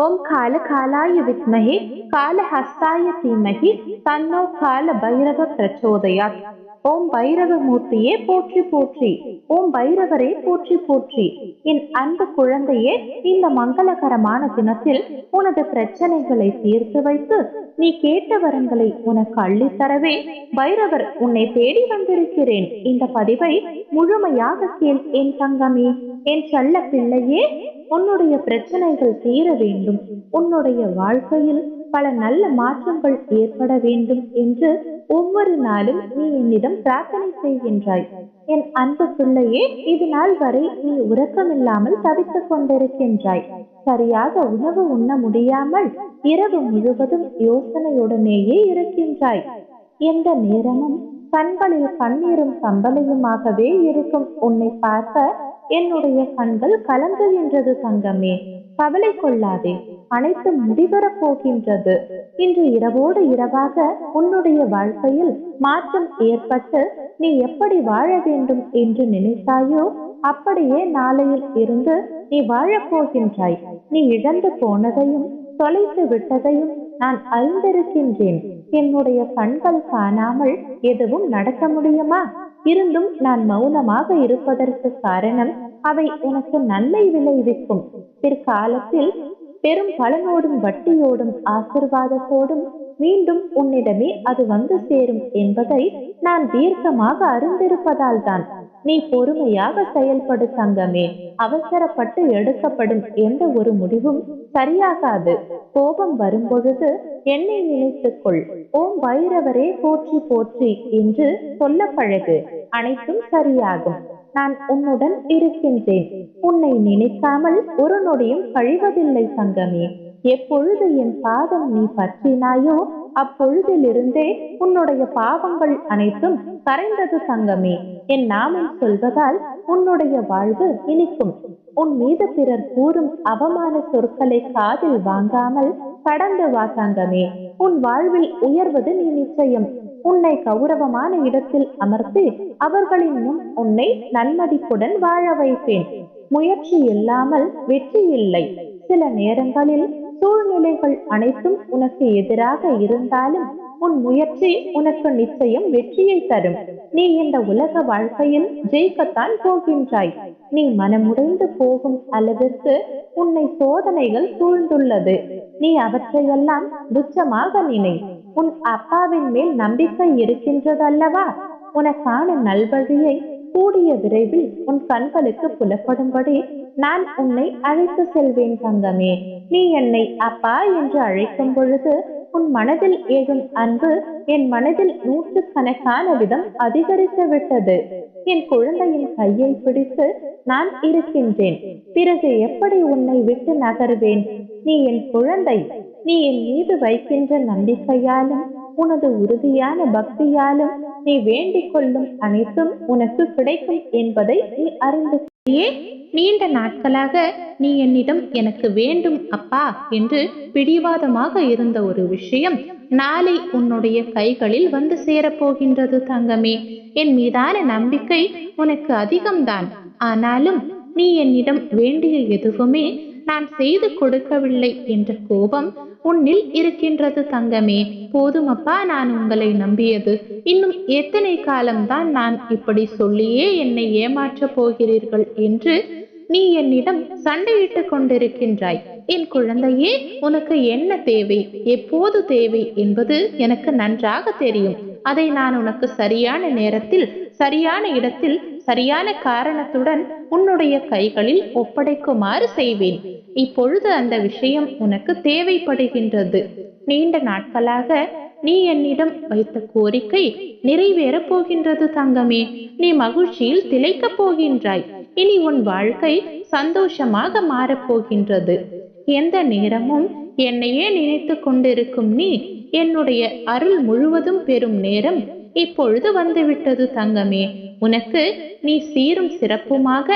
ஓம் கால காலாய வித்மகே காலஹஸ்தாய தீமகி தன்னோ கால பைரவ பிரச்சோதயாத். ஓம் பைரவ மூர்த்தியே போற்றி போற்றி ஓம் பைரவரே போற்றி போற்றி. என் அன்பு குழந்தையே இந்த மங்களகரமான தினத்தில் உனது பிரச்சனைகளை தீர்த்து வைத்து நீ கேட்ட வரங்களை உனக்கு அள்ளித்தரவே பைரவர் உன்னை தேடி வந்திருக்கிறேன். இந்த பதிவை முழுமையாக கேள் என் தங்கமே என் செல்ல பிள்ளையே உன்னுடைய பிரச்சனைகள் தீர வேண்டும். உன்னுடைய வாழ்க்கையில் பல நல்ல மாற்றங்கள் ஏற்பட வேண்டும் என்று ஒவ்வொரு நாளும் நீ என்னிடம் பிரார்த்தனை செய்கின்றாய். என் அன்பு பிள்ளையே இது நாள் வரை நீ உறக்கமில்லாமல் தவித்துக் கொண்டிருக்கின்றாய். சரியாக உணவு உண்ண முடியாமல் இரவு முழுவதும் யோசனையுடனேயே இருக்கின்றாய். எந்த நேரமும் கண்களில் கண்ணீரும் கம்பலையுமாகவே இருக்கும். உன்னை பார்க்க என்னுடைய கண்கள் கலங்குகின்றது தங்கமே கவலை கொள்ளாதே அனைத்து முடிவரப் போகின்றது. இன்று இரவோடு இரவாக உன்னுடைய வாழ்க்கையில் மாற்றம் ஏற்பட்டு நீ எப்படி வாழ வேண்டும் என்று நினைத்தாயோ அப்படியே நாளையில் இருந்து நீ வாழப்போகின்றாய் நீ இழந்து போனதையும் தொலைத்து விட்டதையும் நான் அறிந்திருக்கின்றேன். என்னுடைய கண்கள் காணாமல் எதுவும் நடக்க முடியுமா? இருந்தும் நான் மௌனமாக இருப்பதற்கு காரணம் அவை உனக்கு நன்மை விளைவிக்கும். பிற்காலத்தில் பெரும் பலனோடும் வட்டியோடும் ஆசிர்வாதத்தோடும் மீண்டும் உன்னிடமே அது வந்து சேரும் என்பதை நான் தீர்க்கமாக அறிந்திருப்பதால் தான். நீ பொறுமையாக செயல்படு தங்கமே. அவசரப்பட்டு எடுக்கப்படும் எந்த ஒரு முடிவும் சரியாகாது. கோபம் வரும்பொழுது என்னை நினைத்துக்கொள். ஓம் பைரவரே போற்றி போற்றி என்று சொல்ல பழகு. அனைத்தும் சரியாகும். நான் உன்னுடன் இருக்கின்றேன். உன்னை நினைக்காமல் ஒரு நொடியும் கழிவதில்லை சங்கமே எப்பொழுது என் பாதம் நீ பற்றினாயோ அப்பொழுதிலிருந்தே உன்னுடைய பாவங்கள் அனைத்தும் கரைந்தது சங்கமே என் நாமம் சொல்வதால் உன்னுடைய வாழ்வு இனிக்கும். உன் மீது பிறர் கூறும் அவமான சொற்களை காதில் வாங்காமல் கடந்து வா சங்கமே உன் வாழ்வில் உயர்வது நீ நிச்சயம். உன்னை கௌரவமான இடத்தில் அமர்த்தி அவர்களின் முன் உன்னை நன்மதிப்புடன் வாழ வைப்பேன். முயற்சி இல்லாமல் வெற்றி இல்லை. சில நேரங்களில் சூழ்நிலைகள் அனைத்தும் உனக்கு எதிராக இருந்தாலும் உன் முயற்சி உனக்கு நிச்சயம் வெற்றியை தரும். நீ இந்த உலக வாழ்க்கையில் ஜெயிக்கத்தான் போகின்றாய். நீ மனமுடைந்து போகும் அளவிற்கு உன்னை சோதனைகள் சூழ்ந்துள்ளது. நீ அவற்றையெல்லாம் துச்சமாக நினை. உன் அப்பாவின் மேல் நம்பிக்கை இருக்கின்றதல்லவா? உனக்கான நல்வழியை கூடிய விரைவில் உன் கண்களுக்கு புலப்படும்படி நான் உன்னை அழைத்து செல்வேன் தங்கமே. நீ என்னை அப்பா என்று அழைக்கும் பொழுது உன் மனதில் ஏதும் அன்பு என் மனதில் நூற்று கணக்கான விதம் அதிகரித்து விட்டது என் குழந்தையின் கையை பிடித்து நான் இருக்கின்றேன். பிறகு எப்படி உன்னை விட்டு நகர்வேன்? நீ என் குழந்தை. நீ என் மீது வைக்கின்ற நம்பிக்கையாலும் உனது உறுதியான பக்தியாலும் நீ வேண்டிக் கொள்ளும் அனைத்தும் உனக்கு கிடைக்கும் என்பதை நீ அறிந்து நீண்ட நாட்களாக நீ என்னிடம் எனக்கு வேண்டும் அப்பா என்று பிடிவாதமாக இருந்த ஒரு விஷயம் நாளை உன்னுடைய கைகளில் வந்து சேரப்போகின்றது தங்கமே. என் மீதான நம்பிக்கை உனக்கு அதிகம்தான். ஆனாலும் நீ என்னிடம் வேண்டிய எதுவுமே நான் செய்து கொடுக்கவில்லை என்ற கோபம் உன்னில் இருக்கின்றது தங்கமே. போதுமப்பா நான் உங்களை நம்பியது. இன்னும் எத்தனை காலம்தான் நான் இப்படி சொல்லியே என்னை ஏமாற்றப் போகிறீர்கள் என்று நீ என்னிடம் சண்டையிட்டுக் கொண்டிருக்கின்றாய். என் குழந்தையே உனக்கு என்ன தேவை? எப்போது தேவை என்பது எனக்கு நன்றாக தெரியும். அதை நான் உனக்கு சரியான நேரத்தில் சரியான இடத்தில் சரியான காரணத்துடன் உன்னுடைய கைகளில் ஒப்படைக்குமாறு செய்வேன். இப்பொழுது அந்த விஷயம் உனக்கு தேவைப்படுகின்றது. நீண்ட நாட்களாக நீ என்னிடம் வைத்த கோரிக்கை நிறைவேறப் போகின்றது தங்கமே. நீ மகிழ்ச்சியில் திளைக்கப் போகின்றாய். இனி உன் வாழ்க்கை சந்தோஷமாக மாறப்போகின்றது எந்த நேரமும் என்னையே நினைத்து கொண்டிருக்கும் நீ என்னுடைய அருள் முழுவதும் பெறும் நேரம் இப்பொழுது வந்துவிட்டது தங்கமே. உனக்கு நீ சீரும் சிறப்புமாக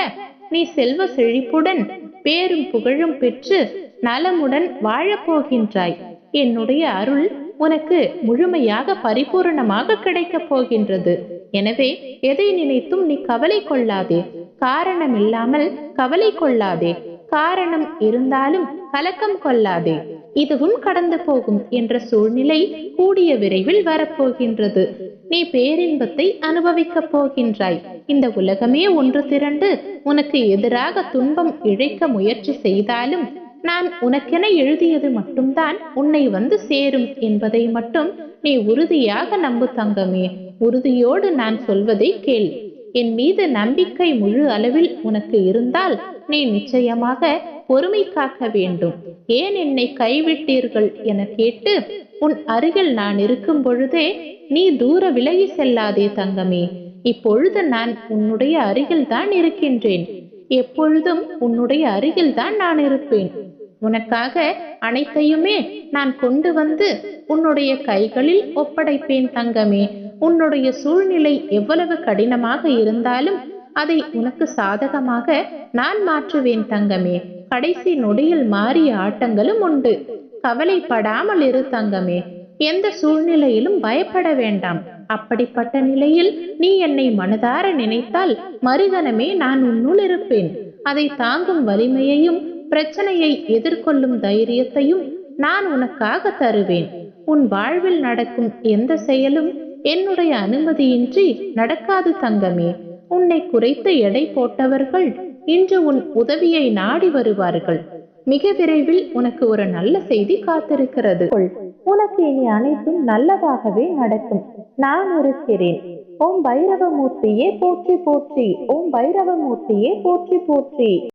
நீ செல்வ செழிப்புடன் பேரும் புகழும் பெற்று நலமுடன் வாழப்போகின்றாய் என்னுடைய அருள் உனக்கு முழுமையாக பரிபூரணமாக கிடைக்கப் போகின்றது. எனவே எதை நினைத்தும் நீ கவலை கொள்ளாதே. காரணமில்லாமல் கவலை கொள்ளாதே. காரணம் இருந்தாலும் கலக்கம் கொள்ளாதே. இதுவும் கடந்து போகும் என்ற சூழ்நிலை கூடிய விரைவில் வரப்போகின்றது. நீ பேரின்பத்தை அனுபவிக்கப் போகின்றாய். இந்த உலகமே ஒன்று திரண்டு உனக்கு எதிராக துன்பம் இழைக்க முயற்சி செய்தாலும் நான் உனக்கென எழுதியது மட்டும்தான் உன்னை வந்து சேரும் என்பதை மட்டும் நீ உறுதியாக நம்பு தங்கமே. உறுதியோடு நான் சொல்வதை கேள். என் மீது நம்பிக்கை முழு அளவில் உனக்கு இருந்தால் நீ நிச்சயமாக பொறுமை காக்க வேண்டும். ஏன் என்னை கைவிட்டீர்கள் என கேட்டு உன் அருகில் நான் இருக்கும் பொழுதே நீ தூர விலகி செல்லாதே தங்கமே. இப்பொழுது நான் உன்னுடைய அருகில் தான் இருக்கின்றேன். எப்பொழுதும் உன்னுடைய அருகில் தான் நான் இருப்பேன். உனக்காக அனைத்தையுமே நான் கொண்டு வந்து உன்னுடைய கைகளில் ஒப்படைப்பேன் தங்கமே. உன்னுடைய சூழ்நிலை எவ்வளவு கடினமாக இருந்தாலும் அதை உனக்கு சாதகமாக நான் மாற்றுவேன் தங்கமே. கடைசி நொடியில் மாறிய ஆட்டங்களும் உண்டு. கவலைப்படாமல் இரு தங்கமே. எந்த சூழ்நிலையிலும் பயப்பட வேண்டாம். அப்படிப்பட்ட நிலையில் நீ என்னை மனதார நினைத்தால் மறுகணமே நான் உன்னுள் இருப்பேன். அதை தாங்கும் வலிமையையும் பிரச்சனையை எதிர்கொள்ளும் தைரியத்தையும் நான் உனக்காக தருவேன். உன் வாழ்வில் நடக்கும் எந்த செயலும் என்னுடைய அனுமதியின்றி நடக்காது தங்கமே. உன்னை குறைத்து எடை போட்டவர்கள் இன்று உன் உதவியை நாடி வருவார்கள். மிக விரைவில் உனக்கு ஒரு நல்ல செய்தி காத்திருக்கிறது. உனக்கு இனி அனைத்தும் நல்லதாகவே நடக்கும். நான் இருக்கிறேன். ஓம் பைரவமூர்த்தியே போற்றி போற்றி. ஓம் பைரவமூர்த்தியே போற்றி போற்றி.